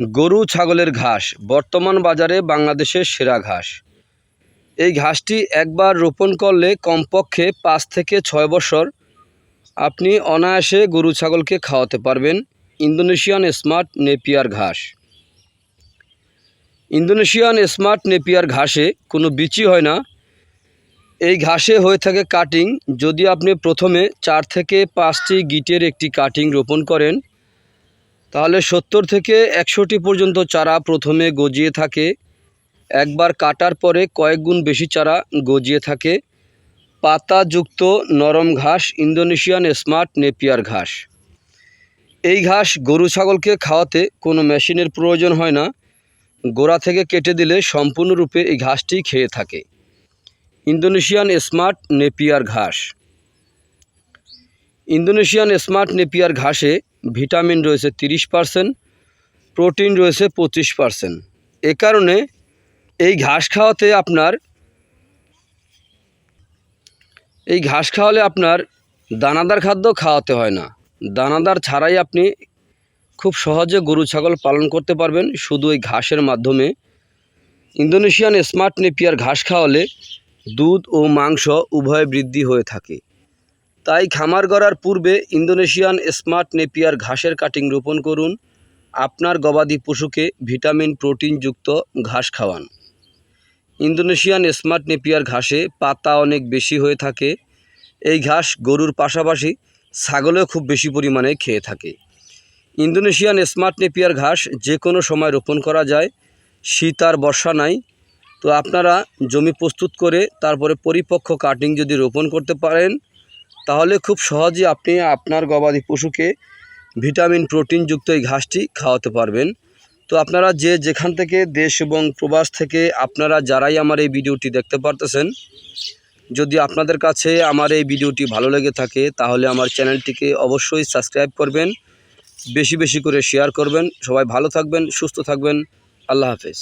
গরু, ছাগলের ঘাস, বর্তমান বাজারে বাংলাদেশের সেরা ঘাস। এই ঘাসটি একবার রোপণ করলে কমপক্ষে পাঁচ থেকে ছয় বছর আপনি অনায়াসে গরু, ছাগলকে খাওয়াতে পারবেন। ইন্দোনেশিয়ান স্মার্ট নেপিয়ার ঘাস। ইন্দোনেশিয়ান স্মার্ট নেপিয়ার ঘাসে কোনো বিচি হয় না। এই ঘাসে হয়ে থাকে কাটিং। যদি আপনি প্রথমে চার থেকে পাঁচটি গিটের একটি কাটিং রোপণ করেন তাহলে সত্তর থেকে একশোটি পর্যন্ত চারা প্রথমে গজিয়ে থাকে। একবার কাটার পরে কয়েক গুণ বেশি চারা গজিয়ে থাকে। পাতাযুক্ত নরম ঘাস, ইন্দোনেশিয়ান স্মার্ট নেপিয়ার ঘাস। এই ঘাস গরু ছাগলকে খাওয়াতে কোনো মেশিনের প্রয়োজন হয় না। গোড়া থেকে কেটে দিলে সম্পূর্ণরূপে এই ঘাসটি খেয়ে থাকে। ইন্দোনেশিয়ান স্মার্ট নেপিয়ার ঘাস। ইন্দোনেশিয়ান স্মার্ট নেপিয়ার ঘাসে ভিটামিন রয়েছে তিরিশ পারসেন্ট, প্রোটিন রয়েছে পঁচিশ পারসেন্ট। এ কারণে এই ঘাস খাওয়াতে আপনার, এই ঘাস খাওয়ালে আপনার দানাদার খাদ্য খাওয়াতে হয় না। দানাদার ছাড়াই আপনি খুব সহজে গরু, ছাগল পালন করতে পারবেন। শুধু এই ঘাসের মাধ্যমে। ইন্দোনেশিয়ান স্মার্ট নেপিয়ার ঘাস খাওয়ালে দুধ ও মাংস উভয় বৃদ্ধি হয়ে থাকে। তাই খামার গড়ার পূর্বে ইন্দোনেশিয়ান স্মার্ট নেপিয়ার ঘাসের কাটিং রোপণ করুন। আপনার গবাদি পশুকে ভিটামিন প্রোটিনযুক্ত ঘাস খাওয়ান। ইন্দোনেশিয়ান স্মার্ট নেপিয়ার ঘাসে পাতা অনেক বেশি হয়ে থাকে। এই ঘাস গরুর পাশাপাশি ছাগলেও খুব বেশি পরিমাণে খেয়ে থাকে। ইন্দোনেশিয়ান স্মার্ট নেপিয়ার ঘাস যে কোনো সময় রোপণ করা যায়। শীত আর বর্ষা নাই। তো আপনারা জমি প্রস্তুত করে তারপরে পরিপক্ক কাটিং যদি রোপণ করতে পারেন তাহলে খুব সহজে আপনি আপনার গবাদি পশুকে ভিটামিন প্রোটিনযুক্ত এই ঘাসটি খাওয়াতে পারবেন। তো আপনারা যে যেখান থেকে দেশ এবং প্রবাস থেকে আপনারা যারাই আমার এই ভিডিওটি দেখতে পারতেছেন, যদি আপনাদের কাছে আমার এই ভিডিওটি ভালো লেগে থাকে, তাহলে আমার চ্যানেলটিকে অবশ্যই সাবস্ক্রাইব করবেন, বেশি বেশি করে শেয়ার করবেন। সবাই ভালো থাকবেন, সুস্থ থাকবেন। আল্লাহ হাফেজ।